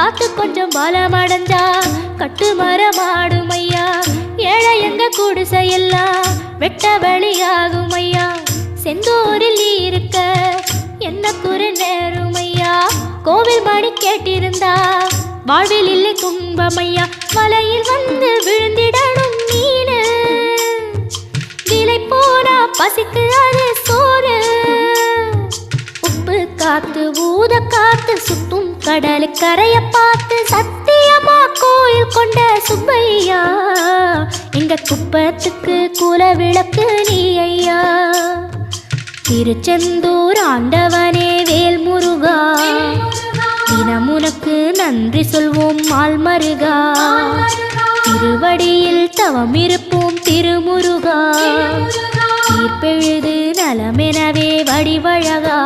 காத்து கொஞ்சம் பலமடைஞ்சா கட்டு மரமாடும் ஐயா ஏழை எங்க குடிசையெல்லாம் வெட்ட வழியாகும் ஐயா செந்தூரில் இருக்க என்ன குறு நேரும் ஐயா கோவில் மணி கேட்டிருந்தா வாழ்வில் இல்லை துன்பமையா? மலையில் வந்து விழுந்திடணும் மீனு விலை போனா பசிக்கு அது காத்து ஊத காத்து சுத்தும் கடல் கரைய பார்த்து சத்தியமா கோயில் கொண்ட சுப்பையா எங்க குப்பத்துக்கு குல விளக்கு நீ ஐயா. திருச்செந்தூர் ஆண்டவனே வேல் முருகா தினம் உனக்கு நன்றி சொல்வோம் மால்மருகா திருவடியில் தவம் இருப்போம் திருமுருகா. தீர்ப்பெழுது நலமெனவே வடிவழகா.